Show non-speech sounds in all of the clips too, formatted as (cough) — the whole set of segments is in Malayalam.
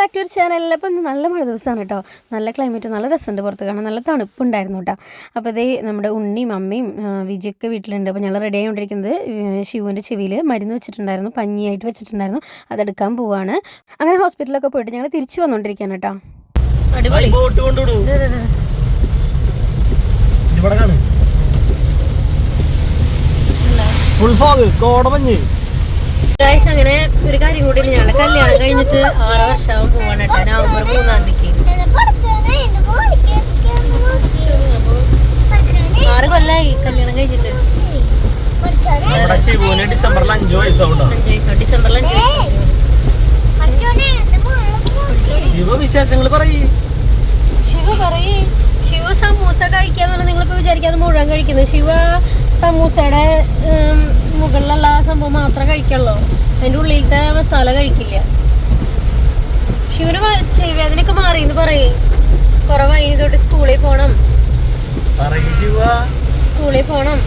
ബാക്ക് ടു ഒരു ചാനലിൽ. അപ്പം ഇന്ന് നല്ല മഴ ദിവസമാണ് കേട്ടോ. നല്ല ക്ലൈമറ്റ് നല്ല രസമുണ്ട് പുറത്ത് കാണാൻ. നല്ല തണുപ്പുണ്ടായിരുന്നു കേട്ടോ. അപ്പോൾ ഇതേ നമ്മുടെ ഉണ്ണിയും അമ്മയും വിജയൊക്കെ വീട്ടിലുണ്ട്. അപ്പോൾ ഞങ്ങൾ റെഡി ആയിക്കൊണ്ടിരിക്കുന്നത് ശിവുവിന്റെ ചെവിയിൽ മരുന്ന് വെച്ചിട്ടുണ്ടായിരുന്നു. പഞ്ഞിയായിട്ട് വെച്ചിട്ടുണ്ടായിരുന്നു. അതെടുക്കാൻ പോവാണ്. അങ്ങനെ ഹോസ്പിറ്റലിലൊക്കെ പോയിട്ട് ഞങ്ങൾ തിരിച്ചു വന്നുകൊണ്ടിരിക്കുകയാണ് കേട്ടോ. അടിപൊളി. Full fog കോടമഞ്ഞ്. ഗൈസ് അങ്ങനെ ഒരു കാര്യം കൂടി ഞങ്ങളെ കല്യാണം കഴിഞ്ഞിട്ട് ആറ് വർഷമാവും പോവാണ് കേട്ടോ. നവംബർ മൂന്നാം തീയതി. ആറ് കൊല്ലായി കല്യാണം കഴിഞ്ഞിട്ട്. ശിവുവിന് ഡിസംബറിൽ അഞ്ചു വയസ്സാവുണ്ടോ അഞ്ച് വയസ്സോ ഡിസംബറിൽ അഞ്ച് ശിവ വിശേഷങ്ങൾ പറയ്. ശിവ പറയേ. ശിവ സമൂസ കഴിക്കാന്ന് നിങ്ങളിപ്പോ വിചാരിക്കാതെ മുഴുവൻ കഴിക്കുന്നത്. ശിവ സമൂസയുടെ മുകളിലുള്ള ആ സംഭവം മാത്രമേ കഴിക്കുള്ളൂ. അതിന്റെ ഉള്ളിലത്തെ മസാല കഴിക്കില്ല. ശിവന് വ- മാറി എന്ന് പറയും. കുറവായി തൊട്ട് സ്കൂളിൽ പോണം. സ്കൂളിൽ പോണം.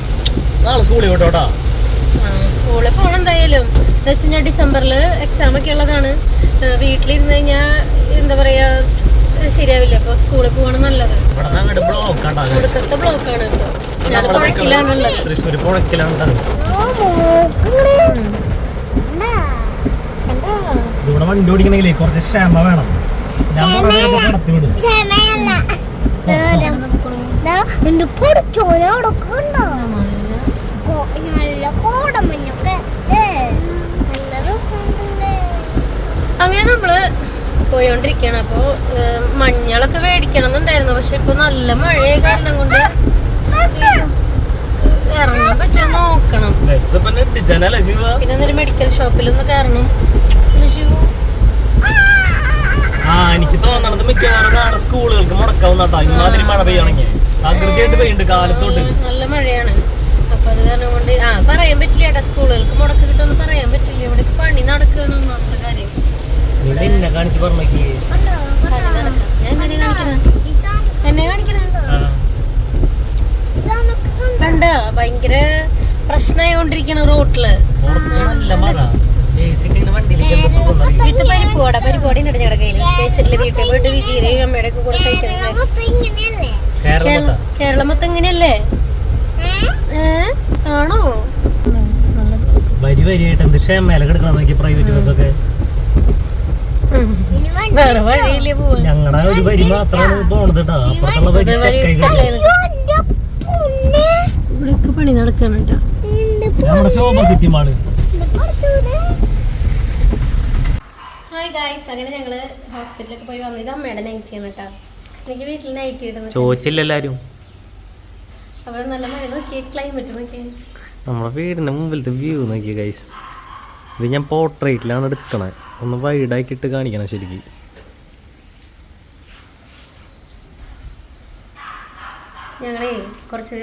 നാളെ സ്കൂളിൽ വിട്ടോട്ടാ? ആ, സ്കൂളിൽ പോണം എന്തായാലും. എന്താ വെച്ച് കഴിഞ്ഞാൽ ഡിസംബറിൽ എക്സാം ഒക്കെ ഉള്ളതാണ്. വീട്ടിലിരുന്ന് കഴിഞ്ഞാൽ എന്താ പറയാ ശരിയാവില്ല. അപ്പോൾ സ്കൂളിൽ പോകണം നല്ലത്. ഇവിടെ ബ്ലോക്ക് ആട്ടാ ഒടുക്കത്തെ ബ്ലോക്കാണ് ഇപ്പോൾ കുഴക്കിലാണുള്ളത് തൃശ്ശൂർ പുഴക്കിലാണ് ഇവിടെ വണ്ടി ഓടിക്കണമെങ്കിലേ കുറച്ച് ക്ഷമ വേണം. ഞാൻ പറഞ്ഞപ്പോ കടത്തി വിടും. എന്റെ പൊടിച്ചോനെ കൊടുക്കണ്ടോ നല്ല കോടമഞ്ഞൊക്കെ നല്ല രസമുണ്ടല്ലേ? അങ്ങനെ നമ്മൾ പോയോണ്ടിരിക്കണം അപ്പോൾ മഞ്ഞളൊക്കെ മേടിക്കണം എന്നുണ്ടായിരുന്നു പക്ഷെ ഇപ്പൊ നല്ല മഴയെ കാരണം കൊണ്ട് ഇറങ്ങാൻ പറ്റുമോ നോക്കണം ബസ് പിന്നെ എന്തെങ്കിലും മെഡിക്കൽ ഷോപ്പിലൊന്ന് കയറണം ആ എനിക്ക് തോന്നണത് മിക്കവാറും നാളെ സ്കൂളുകൾക്ക് മുടക്കാവുന്നട്ടാ ഇമാതിരി മഴ പെയ്യണെങ്കിൽ അകൃതിയായിട്ട് പെയ്യുണ്ട് കാലത്തോട്ട്. നല്ല മഴയാണ്. അപ്പൊ അത് കാരണം കൊണ്ട് ആ പറയാൻ പറ്റില്ല ഏട്ടാ സ്കൂളുകൾക്ക് മുടക്ക് കിട്ടുമെന്ന് പറയാൻ പറ്റില്ല. ഇവിടെ പണി നടക്കണം ഒന്നാമത്തെ കാര്യം. കാണിച്ചു എന്നെ കാണിച്ച് കണ്ടോ ഞാൻ എന്നെ കാണിക്കണ? എന്നെ കാണിക്കണ ആ. ഇസാനൊക്കെ കണ്ടോ കണ്ട ഭയങ്കര പ്രശ്നമായോണ്ടിരിക്കണ റോട്ടിൽ പുറത്ത് നല്ല മഴ AC ട്ട് ഇങ്ങനെ പരിപ്പോട പരിപ്പോടി ഉണ്ട് ഭയങ്കര പ്രശ്നമായോണ്ടിരിക്കണ റോട്ടിൽ വീട്ടിൽ പോയിട്ട് അമ്മയുടെ കൂടെ കഴിക്കുന്നത് കേരളം മൊത്തം. കേരളം ഇങ്ങനെയല്ലേ? ആണോ? വരി വരിയായിട്ട് എന്ത് ക്ഷമേല കിടക്കണം നോക്കി പ്രൈവറ്റ് ബസ്സൊക്കെ. ഇനി വണ്ടി വേറെ വഴിയില്ലേ ഞങ്ങളുടെ ഒരു വരി മാത്രമാണ് പോണത് കേട്ടോ അപ്പുറത്തുള്ള വരി ഇത് വഴി തെക്കേ ഇഷ്ടമല്ലേ കയറി. നിനക്ക്? എന്റെ പൊന്നേ. ഇവിടെയൊക്കെ പണി നടക്കണം നമ്മുടെ Sobha city mall. Hi guys അങ്ങനെ ഞങ്ങൾ ഹോസ്പിറ്റലിലേക്ക് പോയി വന്നത് അമ്മയുടെ നൈറ്റ് ആണ് കേട്ടോ. എനിക്ക് വീട്ടിൽ നൈറ്റ് ഇടുന്നു ചോദിച്ചില്ല എല്ലാരും. അപ്പൊ നല്ല മഴ നോക്കിയേ ക്ലൈമറ്റ് നോക്കിയേ. നമ്മുടെ വീടിന്റെ മുമ്പിലത്തെ വ്യൂ നോക്കിയ ഗൈസ് ഇത് ഞാൻ പോർട്രേറ്റിലാണ് എടുക്കണേ. ഒന്ന് വൈഡാക്കിയിട്ട് കാണിക്കണം ശരിക്കും. ഞങ്ങളേ കുറച്ച്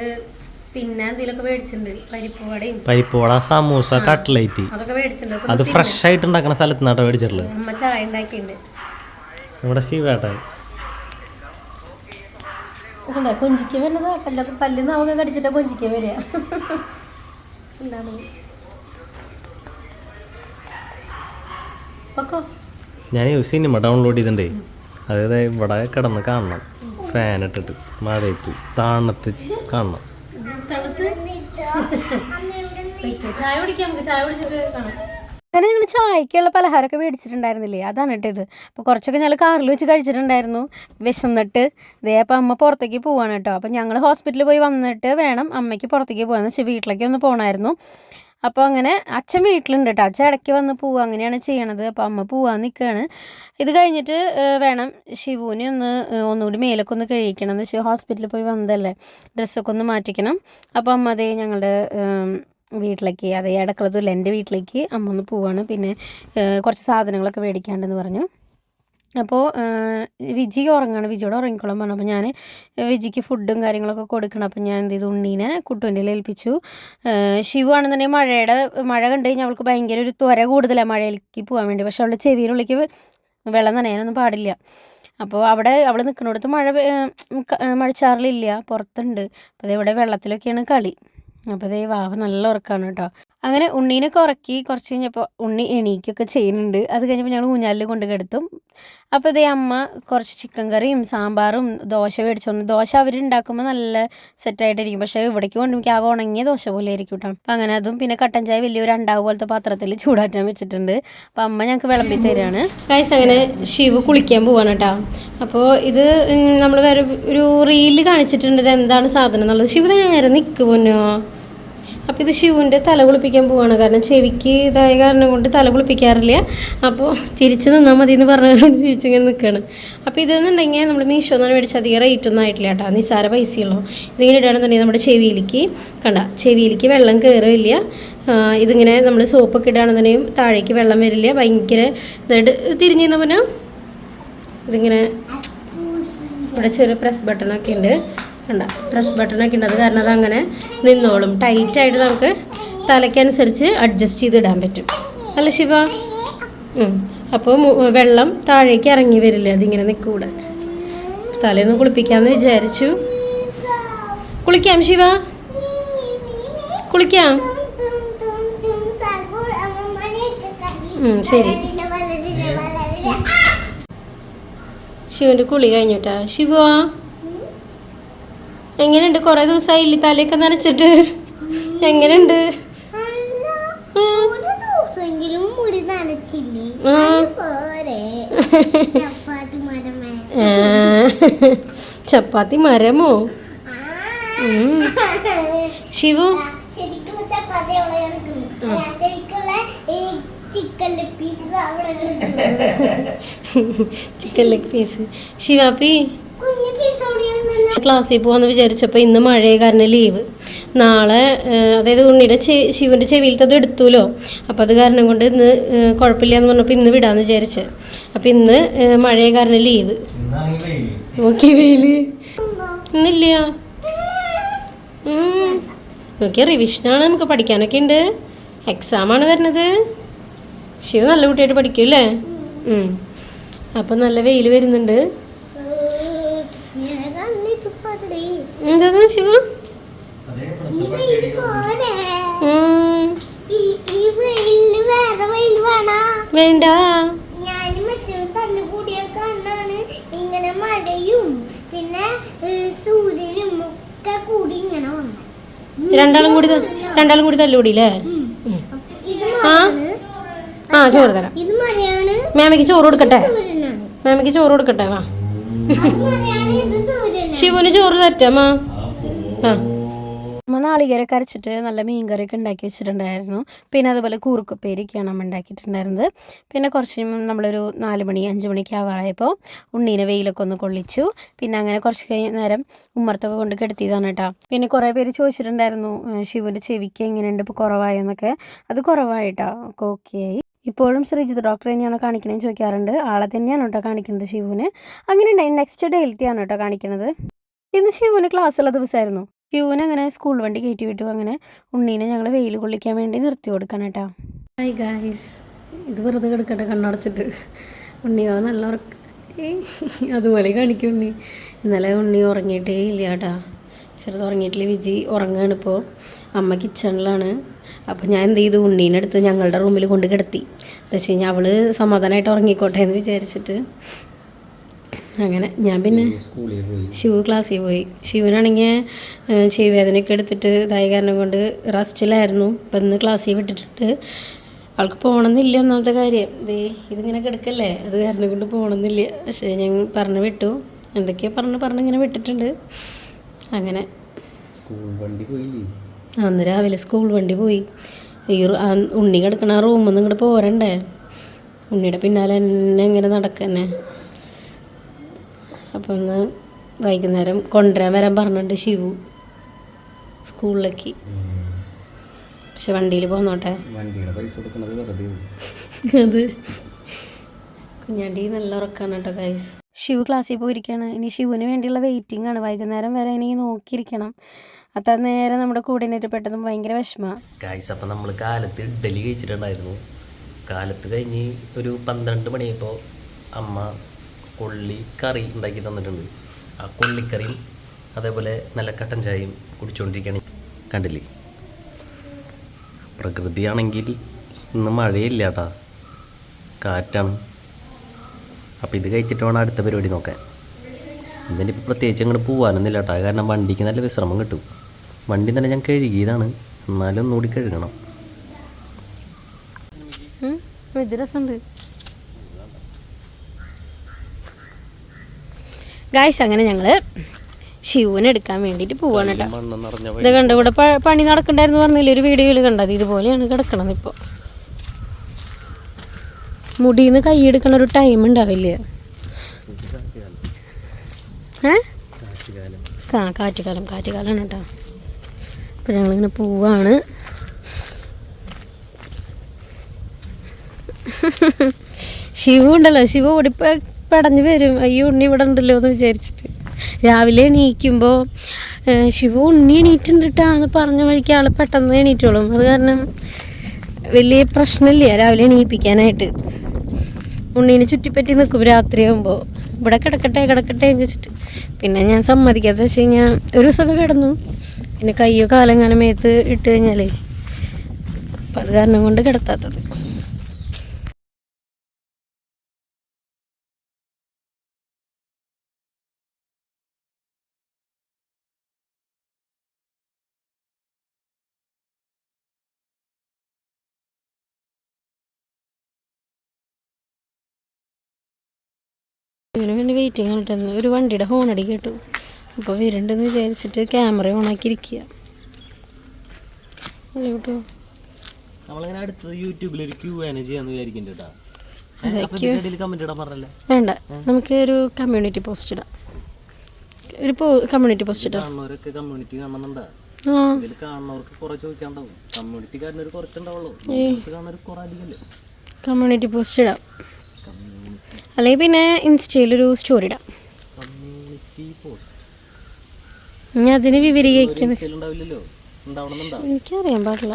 തിന്നാൻ എന്തെങ്കിലുമൊക്കെ മേടിച്ചിട്ടുണ്ട്. പരിപ്പ് വടയും. പരിപ്പോട സമൂസ കട്ട്ലേറ്റ് അതൊക്കെ മേടിച്ചിട്ടുണ്ട്. അത് ഫ്രഷ് ആയിട്ട് ഉണ്ടാക്കുന്ന സ്ഥലത്ത് നിന്നാട്ടോ മേടിച്ചിട്ടുള്ളത് അമ്മ ചായ ഉണ്ടാക്കിയിട്ടുണ്ട്. നമ്മുടെ ശിവേട്ടൻ. കൊഞ്ചിക്ക് വരുന്നത് പല്ല പല്ല് നാവൊക്കെ കടിച്ചിട്ട് കൊഞ്ചിക്ക് വരിക. ഞാൻ സിനിമ ഡൗൺലോഡ് ചെയ്തിട്ടുണ്ടേ. അതായത് ഇവിടെ കിടന്ന് കാണണം. ഫാൻ ഇട്ടിട്ട്. മഴയത്ത്. താണത്ത് കാണണം. ചായ നമുക്ക്. ചായ അങ്ങനെ ഞങ്ങൾ ചായക്കുള്ള പലഹാരമൊക്കെ മേടിച്ചിട്ടുണ്ടായിരുന്നില്ലേ? അതാണ് കേട്ടോ ഇത് അപ്പോൾ കുറച്ചൊക്കെ ഞങ്ങൾ കാറിൽ വെച്ച് കഴിച്ചിട്ടുണ്ടായിരുന്നു. വിശന്നിട്ട് ഇതേ അപ്പോൾ അമ്മ പുറത്തേക്ക് പോവാണ് കേട്ടോ. അപ്പോൾ ഞങ്ങൾ ഹോസ്പിറ്റലിൽ പോയി വന്നിട്ട് വേണം അമ്മയ്ക്ക് പുറത്തേക്ക് പോകാമെന്ന് വെച്ചാൽ വീട്ടിലേക്ക് ഒന്ന് പോകണമായിരുന്നു അപ്പോൾ അങ്ങനെ അച്ഛൻ വീട്ടിലുണ്ട് കേട്ടോ അച്ഛൻ ഇടയ്ക്ക് വന്ന് പോവുക അങ്ങനെയാണ് ചെയ്യണത്. അപ്പോൾ അമ്മ പോവാൻ നിൽക്കുകയാണ് ഇത് കഴിഞ്ഞിട്ട് വേണം ശിവുവിനെ ഒന്ന് ഒന്നുകൂടി മേലൊക്കെ ഒന്ന് കഴിക്കണം എന്ന് വെച്ചാൽ ഹോസ്പിറ്റലിൽ പോയി വന്നതല്ലേ. ഡ്രസ്സൊക്കെ ഒന്ന് മാറ്റിക്കണം. അപ്പോൾ അമ്മ അതേ ഞങ്ങളുടെ വീട്ടിലേക്ക് അതേ അടക്കളത്തുള്ള എന്റെ വീട്ടിലേക്ക് അമ്മ ഒന്ന് പോവാണ്. പിന്നെ കുറച്ച് സാധനങ്ങളൊക്കെ മേടിക്കാണ്ടെന്ന് പറഞ്ഞു. അപ്പോൾ വിജി ഉറങ്ങാണ്. വിജിയോട് ഉറങ്ങിക്കോളാൻ പറഞ്ഞു. അപ്പോൾ ഞാൻ വിജിക്ക് ഫുഡും കാര്യങ്ങളൊക്കെ കൊടുക്കണം. അപ്പോൾ ഞാൻ എന്ത് ചെയ്തു? ഉണ്ണീനെ കുട്ടുവിന്റെ ഏൽപ്പിച്ചു. ശിവു ആണെന്നുണ്ടെങ്കിൽ മഴയുടെ മഴ കണ്ടു കഴിഞ്ഞാൽ അവൾക്ക് ഭയങ്കര ഒരു ത്വര കൂടുതലാണ് മഴയിലേക്ക് പോകാൻ വേണ്ടി. പക്ഷെ അവളുടെ ചെവിയിലുള്ളിലേക്ക് വെള്ളം നനയാനൊന്നും പാടില്ല. അപ്പോൾ അവിടെ അവൾ നിൽക്കുന്നിടത്ത് മഴ മഴച്ചാറിലില്ല. പുറത്തുണ്ട്. അപ്പോൾ ഇവിടെ വെള്ളത്തിലൊക്കെയാണ് കളി. അപ്പോൾ അതേ വാവ നല്ല ഉറക്കാണ് കേട്ടോ. അങ്ങനെ ഉണ്ണീനൊക്കെ ഉറക്കി കുറച്ച് കഴിഞ്ഞപ്പോൾ ഉണ്ണി എണീക്കൊക്കെ ചെയ്യുന്നുണ്ട്. അത് കഴിഞ്ഞപ്പോൾ ഞങ്ങൾ ഊഞ്ഞാലിൽ കൊണ്ട് കിടത്തും. അപ്പോൾ ഇതേ അമ്മ കുറച്ച് ചിക്കൻ കറിയും സാമ്പാറും ദോശ മേടിച്ചു വന്നു. ദോശ അവരുണ്ടാക്കുമ്പോൾ നല്ല സെറ്റായിട്ടിരിക്കും പക്ഷേ ഇവിടേക്ക് കൊണ്ടുപോയി ആകെ ഉണങ്ങിയ ദോശ പോലെ ആയിരിക്കും കേട്ടോ അപ്പം അങ്ങനെ അതും പിന്നെ കട്ടൻ ചായ വലിയൊരു അണ്ടാവ് പോലത്തെ പാത്രത്തിൽ ചൂടാറ്റാൻ വെച്ചിട്ടുണ്ട്. അപ്പം അമ്മ ഞങ്ങൾക്ക് വിളമ്പി തരികയാണ് കൈസ് അങ്ങനെ ശിവ് കുളിക്കാൻ പോവാണ് കേട്ടോ അപ്പോൾ ഇത് നമ്മൾ വേറെ ഒരു റീൽ കാണിച്ചിട്ടുണ്ട്. ഇത് എന്താണ് സാധനം എന്നുള്ളത്. ശിവ് നേരെ നിൽക്കുമോ അപ്പോൾ ഇത് ശിവന്റെ തല കുളിപ്പിക്കാൻ പോവാണ്. കാരണം ചെവിക്ക് ഇതായ കാരണം കൊണ്ട് തല കുളിപ്പിക്കാറില്ല. അപ്പോൾ തിരിച്ച് നിന്നാൽ മതി എന്ന് പറഞ്ഞുകൊണ്ട് തിരിച്ചിങ്ങനെ നിൽക്കുകയാണ് അപ്പോൾ ഇതെന്നുണ്ടെങ്കിൽ നമ്മൾ മീഷോ എന്നാണ് മേടിച്ചത്. അധികം റേറ്റ് ഒന്നും ആയിട്ടില്ല കേട്ടോ. നിസ്സാര പൈസയുള്ളൂ. ഇതിങ്ങനെ ഇടുകയാണെന്നുണ്ടെങ്കിൽ നമ്മുടെ ചെവിയിലേക്ക് കണ്ട ചെവിയിലേക്ക് വെള്ളം കയറില്ല ഇതിങ്ങനെ നമ്മൾ സോപ്പൊക്കെ ഇടുകയാണെന്നുണ്ടെങ്കിൽ താഴേക്ക് വെള്ളം വരില്ല. ഭയങ്കര ഇതായിട്ട് തിരിഞ്ഞു ഇതിങ്ങനെ ഇവിടെ ചെറിയ പ്രസ് ബട്ടണൊക്കെ ഉണ്ട്. കണ്ട. പ്രസ് ബട്ടണൊക്കെ ഉണ്ട്. അത് കാരണം അത് അങ്ങനെ നിന്നോളും. ടൈറ്റായിട്ട് നമുക്ക് തലയ്ക്കനുസരിച്ച് അഡ്ജസ്റ്റ് ചെയ്ത് ഇടാൻ പറ്റും. അല്ല ശിവ? അപ്പോൾ വെള്ളം താഴേക്ക് ഇറങ്ങി വരില്ല? അതിങ്ങനെ നിൽക്കൂടെ തലേന്ന് കുളിപ്പിക്കാമെന്ന് വിചാരിച്ചു. കുളിക്കാം ശിവ. കുളിക്കാം. ശരി. ശിവന്റെ കുളി കഴിഞ്ഞിട്ടാ. ശിവ. എങ്ങനെയുണ്ട്? കുറെ ദിവസമായില്ലേ തലയൊക്കെ നനച്ചിട്ട്. എങ്ങനെയുണ്ട്. ചപ്പാത്തി മരമേ. ശിവു? ചിക്കൻ ലെഗ് പീസ് ശിവാപ്പി ക്ലാസ്സിൽ പോകാമെന്ന് വിചാരിച്ചപ്പോൾ ഇന്ന് മഴയെ കാരണം ലീവ്. നാളെ അതായത് ഉണ്ണിയുടെ ചെ ശിവന്റെ ചെവിയിലത്തെ അത് എടുത്തുല്ലോ അപ്പോൾ അത് കാരണം കൊണ്ട് ഇന്ന് കുഴപ്പമില്ല എന്ന് പറഞ്ഞപ്പോൾ ഇന്ന് വിടാമെന്ന് വിചാരിച്ച്. അപ്പോൾ ഇന്ന് മഴയെ കാരണം ലീവ്. ഓക്കെ വെയിൽ. ഇന്നില്ല. നോക്കിയാൽ നോക്കിയ റിവിഷനാണ് നമുക്ക് പഠിക്കാനൊക്കെ ഉണ്ട് എക്സാമാണ് വരുന്നത്. ശിവ നല്ല കുട്ടിയായിട്ട് പഠിക്കും അല്ലേ അപ്പം നല്ല വെയിൽ വരുന്നുണ്ട് ഞാൻ കണ്ണിട്ട് പറയേ എന്താ ശിവ? വേണ്ട. ഇങ്ങനെ മഴയും പിന്നെ ഏ, സൂര്യനും ഒക്കെ കൂടി ഇങ്ങനെ വന്നു. രണ്ടാളും കൂടി രണ്ടാളും കൂടി തല്ലുകൂടിയില്ലേ? ആ? ചോറ് തരാം. മാമയ്ക്ക് ചോറ് കൊടുക്കട്ടെ? മാമിക്ക് മാമയ്ക്ക് ചോറ് കൊടുക്കട്ടെ വാ. ശിവന് ചോറ് തരട്ടാ ആ. അമ്മ നാളികേര അരച്ചിട്ട് നല്ല മീൻ കറിയൊക്കെ ഉണ്ടാക്കി വെച്ചിട്ടുണ്ടായിരുന്നു. പിന്നെ അതുപോലെ കൂറുക്കുപ്പേരിക്കാണ് അമ്മ ഉണ്ടാക്കിയിട്ടുണ്ടായിരുന്നത്. പിന്നെ കുറച്ച് നമ്മളൊരു നാല് മണി അഞ്ച് മണിക്ക് ആവാറായപ്പോൾ ഉണ്ണീനെ വെയിലൊക്കെ ഒന്ന് കൊള്ളിച്ചു. പിന്നെ അങ്ങനെ കുറച്ച് കഴിഞ്ഞ നേരം ഉമ്മർത്തൊക്കെ കൊണ്ട് കെടുത്തിയതാണ് കേട്ടോ. പിന്നെ കുറേ പേര് ചോദിച്ചിട്ടുണ്ടായിരുന്നു ശിവന്റെ ചെവിക്ക് എങ്ങനെയുണ്ട്? ഇപ്പോൾ കുറവായെന്നൊക്കെ അത് കുറവായിട്ടോ ഒക്കെ ഓക്കെ ആയി. ഇപ്പോഴും ശ്രീജിത്ത് ഡോക്ടറെ തന്നെയാണ് കാണിക്കണേന്ന് ചോദിക്കാറുണ്ട്. ആളെ തന്നെയാണ് കേട്ടോ കാണിക്കുന്നത് ശിവുവിന്. അങ്ങനെ ഉണ്ടായി നെക്സ്റ്റ് ഡേ ഹെൽത്തിയാണ് കേട്ടോ കാണിക്കുന്നത് ഇന്ന് ശിവുവിന് ക്ലാസ്സുള്ള ദിവസമായിരുന്നു ശിവുവിനെ അങ്ങനെ സ്കൂൾ വണ്ടി കയറ്റി വിട്ടു. അങ്ങനെ ഉണ്ണീനെ ഞങ്ങൾ വെയിൽ കൊള്ളിക്കാൻ വേണ്ടി നിർത്തി കൊടുക്കണം കേട്ടോ. ഹായ് ഗായ്സ് ഇത് വെറുതെ കിടക്കട്ടെ കണ്ണടച്ചിട്ട്. ഉണ്ണിയോ നല്ല അതുപോലെ കാണിക്കും ഉണ്ണി. ഇന്നലെ ഉണ്ണി ഉറങ്ങിയിട്ടേ ഇല്ല കേട്ടാ. ചെറുത് ഉറങ്ങിയിട്ടില്ല. വിജി ഉറങ്ങുകയാണ് ഇപ്പോൾ അമ്മ കിച്ചണിലാണ് അപ്പോൾ ഞാൻ എന്ത് ചെയ്തു? ഉണ്ണീനെ എടുത്ത് ഞങ്ങളുടെ റൂമിൽ കൊണ്ട് കിടത്തി. എന്താ വെച്ച് കഴിഞ്ഞാൽ അവൾ സമാധാനമായിട്ട് ഉറങ്ങിക്കോട്ടെ എന്ന് വിചാരിച്ചിട്ട്. അങ്ങനെ ഞാൻ പിന്നെ ശിവ ക്ലാസ്സിൽ പോയി. ശിവനാണെങ്കിൽ ചെവി വേദനയൊക്കെ എടുത്തിട്ട് ഇതായ കാരണം കൊണ്ട് റസ്റ്റിലായിരുന്നു അപ്പം ഇന്ന് ക്ലാസ്സിൽ വിട്ടിട്ടുണ്ട് അവൾക്ക് പോകണമെന്നില്ല ഒന്നാമത്തെ കാര്യം. ദേ ഇതിങ്ങനെ കിടക്കല്ലേ? അത് കാരണം കൊണ്ട് പോകണമെന്നില്ല പക്ഷേ ഞാൻ പറഞ്ഞു വിട്ടു. എന്തൊക്കെയോ പറഞ്ഞ് പറഞ്ഞ് ഇങ്ങനെ വിട്ടിട്ടുണ്ട്. അങ്ങനെ. സ്കൂൾ വണ്ടി പോയില്ലേ? അന്ന് രാവിലെ സ്കൂൾ വണ്ടി പോയി. ഈ ഉണ്ണി കിടക്കണ ആ റൂമിൽ നിന്ന് ഇങ്ങോട്ട് പോരണ്ടേ? ഉണ്ണിയുടെ പിന്നാലെ എന്നെ ഇങ്ങനെ നടക്കന്നെ. അപ്പം ഒന്ന് വൈകുന്നേരം കൊണ്ടുവരാൻ വരാൻ പറഞ്ഞിട്ടുണ്ട് ശിവു സ്കൂളിലേക്ക്. പക്ഷെ വണ്ടിയിൽ പോന്നോട്ടെ? അത് കുഞ്ഞാണ്ടി നല്ല ഉറക്കാണ് കേട്ടോ ഗൈസ് ശിവ് ക്ലാസ്സിൽ പോയിരിക്കുകയാണ് ഇനി ശിവുവിന് വേണ്ടിയുള്ള വെയിറ്റിംഗ് ആണ്. വൈകുന്നേരം വരെ ഇനി നോക്കിയിരിക്കണം. അത്ര നേരെ നമ്മുടെ കൂടിനിട്ട് പെട്ടെന്ന് ഭയങ്കര വിഷമമാണ് ഗായ്സ് അപ്പം നമ്മൾ കാലത്ത് ഇഡ്ഡലി കഴിച്ചിട്ടുണ്ടായിരുന്നു. കാലത്ത് കഴിഞ്ഞ് ഒരു പന്ത്രണ്ട് മണിയായപ്പോൾ അമ്മ കൊള്ളി കറി ഉണ്ടാക്കി തന്നിട്ടുണ്ട്. ആ കൊള്ളിക്കറിയും അതേപോലെ നല്ല കട്ടൻ ചായയും കുടിച്ചുകൊണ്ടിരിക്കുകയാണ് കണ്ടില്ലേ? പ്രകൃതിയാണെങ്കിൽ ഇന്ന് മഴയില്ല കാറ്റാണ്. അപ്പോൾ ഇത് കഴിച്ചിട്ട് വേണം അടുത്ത പരിപാടി നോക്കാൻ. ഇതിനിപ്പോൾ പ്രത്യേകിച്ച് അങ്ങോട്ട് പോകാനൊന്നുമില്ല കേട്ടോ കാരണം വണ്ടിക്ക് നല്ല വിശ്രമം കിട്ടും. വണ്ടി തന്നെ ഞാൻ കഴുകിയതാണ്. എന്നാലും ഒന്നുകൂടി കഴുകണം. ഗായ്സ് അങ്ങനെ ഞങ്ങൾ ശിവനെ എടുക്കാൻ വേണ്ടിട്ട് പോവാണ് ഇത് കണ്ടു? ഇവിടെ പണി നടക്കണ്ടായിരുന്നു പറഞ്ഞില്ല? ഒരു വീഡിയോയിൽ കണ്ടത് ഇതുപോലെയാണ് കിടക്കണത് ഇപ്പോൾ മുടിന്ന് എടുക്കണ ഒരു ടൈം ഉണ്ടാവില്ല? ഏ? കാറ്റുകാലം. കാറ്റുകാലമാണ് കേട്ടോ അപ്പം ഞങ്ങളിങ്ങനെ പോവാണ്. ശിവ ഉണ്ടല്ലോ. ശിവ ഓടിപ്പോ പടഞ്ഞു വരും. അയ്യോ ഉണ്ണി ഇവിടെ ഉണ്ടല്ലോ എന്ന് വിചാരിച്ചിട്ട്. രാവിലെ എണീക്കുമ്പോൾ ശിവു ഉണ്ണി എണീറ്റുണ്ട് കേട്ടോ എന്ന് പറഞ്ഞ വഴിക്ക് ആൾ പെട്ടെന്ന് എണീറ്റോളും. അത് കാരണം വലിയ പ്രശ്നമില്ല രാവിലെ എണീപ്പിക്കാനായിട്ട്. ഉണ്ണീനെ ചുറ്റിപ്പറ്റി നിൽക്കും രാത്രിയാകുമ്പോൾ ഇവിടെ കിടക്കട്ടെ കിടക്കട്ടെ എന്ന് വെച്ചിട്ട്. പിന്നെ ഞാൻ സമ്മതിക്കാത്ത വെച്ച് കഴിഞ്ഞാൽ ഒരു ദിവസമൊക്കെ കിടന്നു. പിന്നെ കയ്യോ കാലെങ്ങനെ മേത്ത് ഇട്ട് കഴിഞ്ഞാലേ. അപ്പം അത് കാരണം കൊണ്ട് കിടത്താത്തത്. ഇതിന് വേണ്ടി വെയിറ്റിംഗ് കണ്ടിരുന്നു ഒരു വണ്ടിയുടെ ഹോണടി കേട്ടു. അപ്പോൾ വരുന്നുണ്ടെന്ന് വിചാരിച്ചിട്ട് ക്യാമറ ഓണാക്കി ഇരിക്കുക അല്ലേ കേട്ടോ? നമ്മളിങ്ങനെ അടുത്തത് യൂട്യൂബിൽ ഒരു ക്യൂ ആന ചെയ്യാന്ന് വിചാരിക്കുന്നുണ്ട് വേണ്ട നമുക്ക് ഒരു കമ്മ്യൂണിറ്റി പോസ്റ്റ് ഇടാം. ഒരു കമ്മ്യൂണിറ്റി പോസ്റ്റ് ഇടാം. കമ്മ്യൂണിറ്റി കാണുന്നുണ്ട്? ഇതിൽ കാണുന്നവർക്ക് കുറെ ചോദിക്കാണ്ടാവും കുറച്ചുണ്ടാവുള്ളൂ. കമ്മ്യൂണിറ്റി പോസ്റ്റ് ഇടാം. അല്ലെങ്കിൽ പിന്നെ ഇൻസ്റ്റയിലൊരു സ്റ്റോറി ഇടാം. ഞാൻ അതിന് വിവരീകരിക്കുന്നത് എനിക്കറിയാൻ പാടില്ല.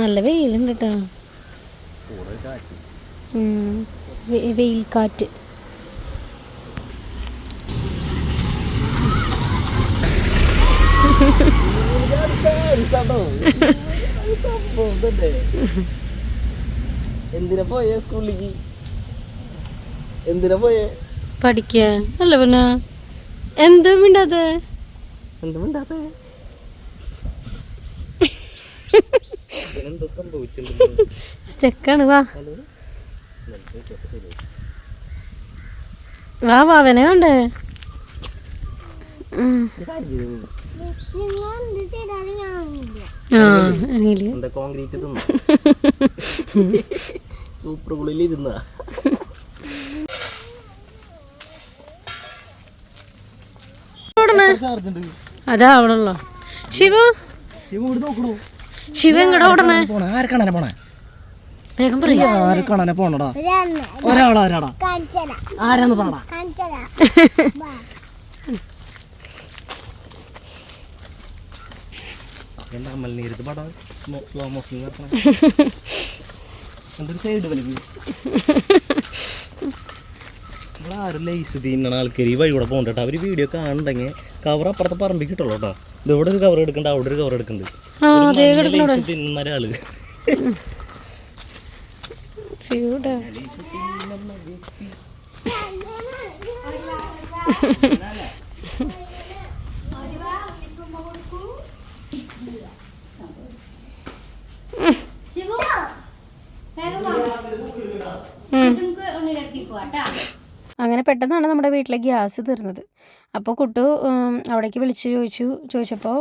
നല്ല വെയിലുണ്ട് കേട്ടോ. വെയിൽ കാറ്റ്. (laughs) എന്തിനാ പോയ സ്കൂളിലേക്ക്? എന്തിനാ പോയേ? പഠിക്കുക അല്ല പിന്നെ എന്താ മിണ്ടാതെ എന്താ മിണ്ടാതെ സ്റ്റക്കാണ് വാ. വാ വാവനെ കണ്ടേ. കോൺക്രീറ്റ് തിന്നു? സൂപ്പർ കുളിയിൽ ഇരുന്ന. ചാർജ് ഉണ്ട് അതാ അവളല്ലോ. ശിവു? ശിവ ശിവ ഓടണേ? പോണേ? ആരെ കാണാനാ പോണേ? വേഗം പറയാ. ആരെ കാണാനാ പോണടാ? ഒരാണ് ഒരാളാരാടാ കാണിച്ചതാ. ആരാന്ന് പറടാ? കാണിച്ചതാ. എന്താ മലിനീരത്ത് പടം? സ്ലോ മോഷൻ (laughs) എന്തൊരു സൈഡ് വലിക്കും ഇവിടെ ആരും ലൈസ് തിന്നണ ആൾക്കാർ ഈ വഴി കൂടെ പോകണ്ട കേട്ടോ അവർ വീഡിയോ കാണുന്നുണ്ടെങ്കിൽ കവർ അപ്പുറത്തെ പറമ്പിൽ കിട്ടുള്ളൂ കേട്ടോ ഇത് ഇവിടെ ഒരു കവർ എടുക്കണ്ട അവിടെ ഒരു കവർ എടുക്കുന്നുണ്ട് ആ ഒരാൾ lace തിന്നുന്ന ഒരാൾ. ശിവടാ അങ്ങനെ പെട്ടെന്നാണ് നമ്മുടെ വീട്ടിലെ ഗ്യാസ് തീർന്നത്. അപ്പോൾ കുട്ടു അവിടേക്ക് വിളിച്ച് ചോദിച്ചു. ചോദിച്ചപ്പോൾ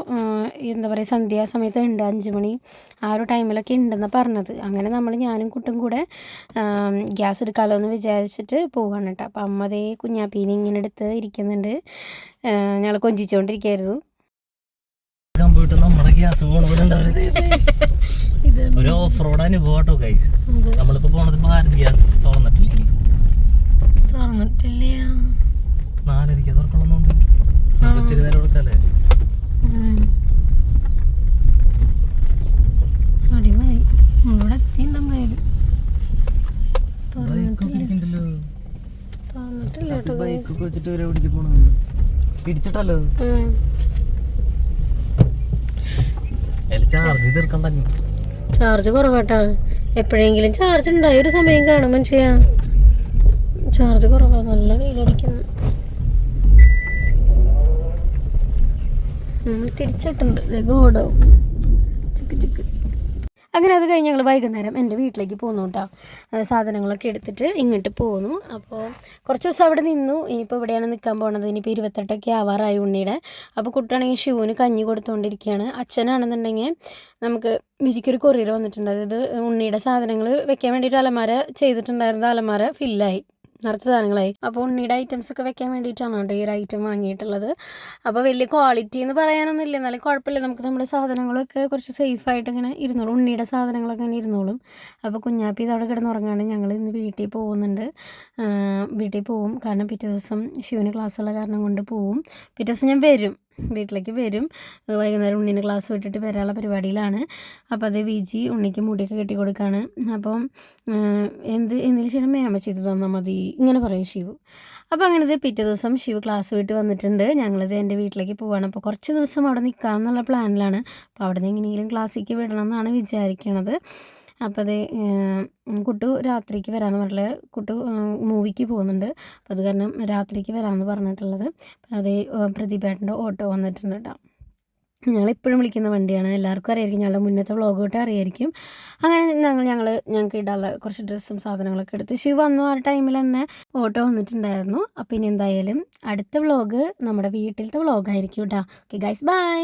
എന്താ പറയുക സന്ധ്യാസമയത്ത് ഉണ്ട് അഞ്ച് മണി ആ ഒരു ടൈമിലൊക്കെ ഉണ്ടെന്ന് പറഞ്ഞത്. അങ്ങനെ നമ്മൾ ഞാനും കുട്ടും കൂടെ ഗ്യാസ് എടുക്കാമല്ലോ എന്ന് വിചാരിച്ചിട്ട് പോവുകയാണ് കേട്ടോ. അപ്പോൾ അമ്മതേ കുഞ്ഞാപ്പീനെ ഇങ്ങനെ എടുത്ത് ഇരിക്കുന്നുണ്ട്. ഞങ്ങൾ കൊഞ്ചിച്ചുകൊണ്ടിരിക്കുകയായിരുന്നു പോയിട്ട് നമ്മുടെ ഗ്യാസ് (laughs) ഒരു ഓഫ് റോഡ് അനുഭവം കേട്ടോ ഗൈസ് നമ്മളിപ്പോ പോണത് ഭാരത് ഗ്യാസ് തുറന്നിട്ടില്ലേ? തുറന്നിട്ടില്ല. നാലരയ്ക്ക് തുറക്കണമെന്നുണ്ട് ഒത്തിരി നേരം കൊടുക്കല്ലേ അടിപൊളി ഇവിടെ പിടിച്ചിട്ടല്ലോ. Charge തീർക്കണ്ട charge കുറവാട്ടാ. എപ്പോഴെങ്കിലും ചാർജ് ഉണ്ടായ. ഒരു സമയം കാണും മനുഷ്യ. ചാർജ് കുറവാണ് നല്ല വെയിലടിക്കുന്നു. തിരിച്ചിട്ടുണ്ട്. ഗോഡോ ചിക്ക് ചിക്ക്. അങ്ങനെ അത് കഴിഞ്ഞ് ഞങ്ങൾ വൈകുന്നേരം എന്റെ വീട്ടിലേക്ക് പോന്നു കേട്ടോ സാധനങ്ങളൊക്കെ എടുത്തിട്ട് ഇങ്ങോട്ട് പോന്നു. അപ്പോൾ കുറച്ച് ദിവസം അവിടെ നിന്നു. ഇനിയിപ്പോൾ ഇവിടെയാണ് നിൽക്കാൻ പോണത്. ഇനിയിപ്പോൾ ഇരുപത്തെട്ടൊക്കെ ആവാറായി ഉണ്ണിയുടെ. അപ്പോൾ കുട്ടിയാണെങ്കിൽ ഷിവുവിന് കഞ്ഞി കൊടുത്തുകൊണ്ടിരിക്കുകയാണ് അച്ഛനാണെന്നുണ്ടെങ്കിൽ നമുക്ക് വിജിക്കൊരു കൊറിയർ വന്നിട്ടുണ്ട്. അതായത് ഉണ്ണിയുടെ സാധനങ്ങൾ വെക്കാൻ വേണ്ടിയിട്ട് അലമാര ചെയ്തിട്ടുണ്ടായിരുന്ന അലമാര ഫില്ലായി നിറച്ച സാധനങ്ങളായി. അപ്പോൾ ഉണ്ണിയുടെ ഐറ്റംസ് ഒക്കെ വെക്കാൻ വേണ്ടിയിട്ടാണ് കേട്ടോ ഈ ഒരു ഐറ്റം വാങ്ങിയിട്ടുള്ളത്. അപ്പോൾ വലിയ ക്വാളിറ്റി എന്ന് പറയാനൊന്നും ഇല്ല എന്നാലും കുഴപ്പമില്ല. നമുക്ക് നമ്മുടെ സാധനങ്ങളൊക്കെ കുറച്ച് സേഫ് ആയിട്ട് ഇങ്ങനെ ഇരുന്നോളും. ഉണ്ണിയുടെ സാധനങ്ങളൊക്കെ ഇങ്ങനെ ഇരുന്നോളും. അപ്പോൾ കുഞ്ഞാപ്പി ഇതവിടെ കിടന്നുറങ്ങാണ്. ഞങ്ങൾ ഇന്ന് വീട്ടിൽ പോകുന്നുണ്ട്. വീട്ടിൽ പോവും. കാരണം പിറ്റേ ദിവസം ശിവന് ക്ലാസ്സുള്ള കാരണം കൊണ്ട് പോവും. പിറ്റേ ദിവസം ഞാൻ വരും. വീട്ടിലേക്ക് വരും. വൈകുന്നേരം ഉണ്ണിന് ക്ലാസ് വിട്ടിട്ട് വരാനുള്ള പരിപാടിയിലാണ്. അപ്പോൾ അത് വി ജി ഉണ്ണിക്ക് മുടിയൊക്കെ കെട്ടി കൊടുക്കുകയാണ് അപ്പം എന്ത് എന്തെങ്കിലും ചെയ്യണം മേമ ചെയ്ത് തന്നാൽ മതി? ഇങ്ങനെ പറയും ശിവു. അപ്പോൾ അങ്ങനെ ഇത് പിറ്റേ ദിവസം ശിവ് ക്ലാസ് വിട്ട് വന്നിട്ടുണ്ട്. ഞങ്ങളിത് എന്റെ വീട്ടിലേക്ക് പോവാണ്. അപ്പോൾ കുറച്ച് ദിവസം അവിടെ നിൽക്കാമെന്നുള്ള പ്ലാനിലാണ് അപ്പോൾ അവിടെ നിന്ന് എങ്ങനെയെങ്കിലും ക്ലാസ്സിലേക്ക് വിടണം എന്നാണ് വിചാരിക്കണത്. അപ്പോൾ അത് കുട്ടു രാത്രിക്ക് വരാമെന്ന് പറഞ്ഞിട്ടുള്ളത് കുട്ടു മൂവിക്ക് പോകുന്നുണ്ട്. അപ്പോൾ അത് കാരണം രാത്രിക്ക് വരാമെന്ന് പറഞ്ഞിട്ടുള്ളത്. അത് പ്രതിഭേട്ടന്റെ ഓട്ടോ വന്നിട്ടുണ്ട് കേട്ടോ. ഞങ്ങളിപ്പോഴും വിളിക്കുന്ന വണ്ടിയാണ്. എല്ലാവർക്കും അറിയായിരിക്കും. ഞങ്ങളുടെ മുന്നത്തെ വ്ളോഗ് തൊട്ട് അറിയായിരിക്കും. അങ്ങനെ ഞങ്ങൾ ഞങ്ങൾ ഞങ്ങൾക്ക് ഇടാനുള്ള കുറച്ച് ഡ്രസ്സും സാധനങ്ങളൊക്കെ എടുത്തു. ശിവ വന്നു ആ ടൈമിൽ തന്നെ ഓട്ടോ വന്നിട്ടുണ്ടായിരുന്നു. അപ്പം ഇനി എന്തായാലും അടുത്ത വ്ളോഗ് നമ്മുടെ വീട്ടിലത്തെ വ്ളോഗായിരിക്കും കേട്ടോ. Okay guys bye